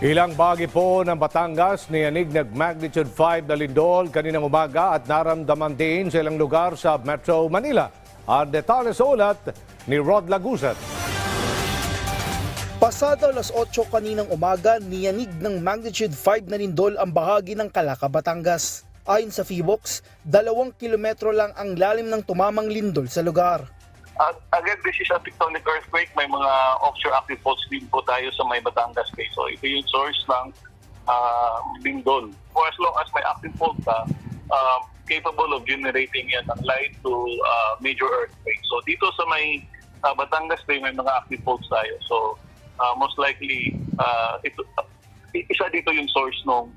Ilang bahagi po ng Batangas niyanig nag magnitude 5 na lindol kaninang umaga at naramdaman din sa ilang lugar sa Metro Manila. Ang detalye sa ulat ni Rod Lagusan. Pasado alas 8 kaninang umaga, niyanig ng magnitude 5 na lindol ang bahagi ng Calaca, Batangas. Ayon sa Feebox, dalawang kilometro lang ang lalim ng tumamang lindol sa lugar. Uh, again, this is a tectonic earthquake. May mga offshore active faults din po tayo sa may Batangas Bay. So ito yung source ng uh, lindol. For as long as may active fault ka, uh, capable of generating yan ng light to uh, major earthquake. So dito sa may uh, Batangas Bay, may mga active faults tayo. So uh, most likely, uh, ito, uh, isa dito yung source ng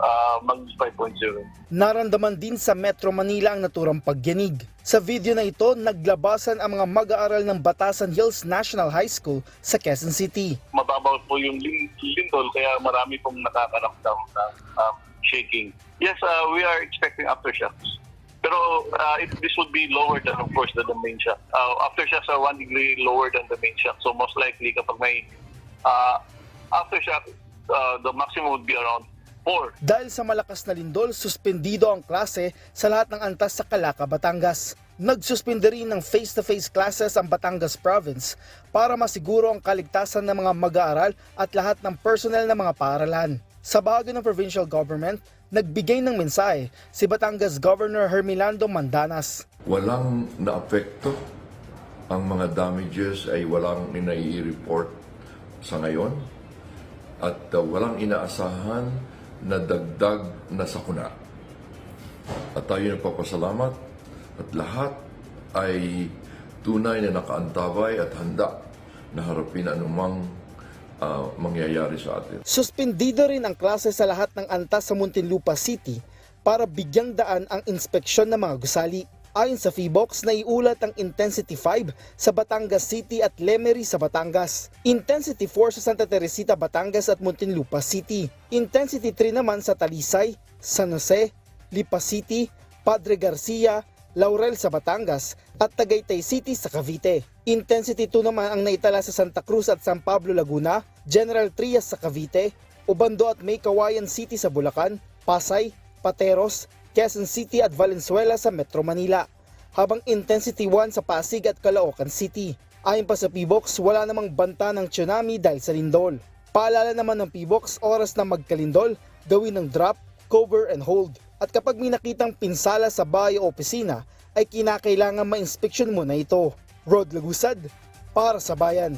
uh, magnitude 5.0. Naramdaman din sa Metro Manila ang naturang pagyanig. Sa video na ito, naglabasan ang mga mag-aaral ng Batasan Hills National High School sa Quezon City. mababaw po yung lin- lindol kaya marami pong nakakaramdam ng um, shaking. Yes, uh, we are expecting aftershocks. Pero uh, it, this would be lower than, of course, than the main shock. Uh, aftershocks are one degree lower than the main shock. So most likely, kapag may uh, aftershock, uh, the maximum would be around 4. Dahil sa malakas na lindol, suspendido ang klase sa lahat ng antas sa Calaca, Batangas. Nagsuspende rin ng face-to-face classes ang Batangas Province para masiguro ang kaligtasan ng mga mag-aaral at lahat ng personnel ng mga paaralan. Sa bahagi ng provincial government, nagbigay ng mensahe si Batangas Governor Hermilando Mandanas. walang naapekto. Ang mga damages ay walang inai-report sa ngayon at uh, walang inaasahan na dagdag na sakuna. At tayo nagpapasalamat at lahat ay tunay na nakaantabay at handa na harapin anumang uh, mangyayari sa atin. Suspendido rin ang klase sa lahat ng antas sa Muntinlupa City para bigyang daan ang inspeksyon ng mga gusali. Ayon sa Feebox, naiulat ang Intensity 5 sa Batangas City at Lemery sa Batangas. Intensity 4 sa Santa Teresita, Batangas at Muntinlupa City. Intensity 3 naman sa Talisay, San Jose, Lipa City, Padre Garcia, Laurel sa Batangas at Tagaytay City sa Cavite. Intensity 2 naman ang naitala sa Santa Cruz at San Pablo, Laguna, General Trias sa Cavite, Ubando at May City sa Bulacan, Pasay, Pateros, Quezon City at Valenzuela sa Metro Manila, habang Intensity 1 sa Pasig at Caloocan City. Ayon pa sa PBOX, wala namang banta ng tsunami dahil sa lindol. Paalala naman ng PBOX, oras na magkalindol, gawin ng drop, cover and hold. At kapag may nakitang pinsala sa bahay o opisina, ay kinakailangan ma-inspeksyon mo na ito. Rod Lagusad, para sa bayan.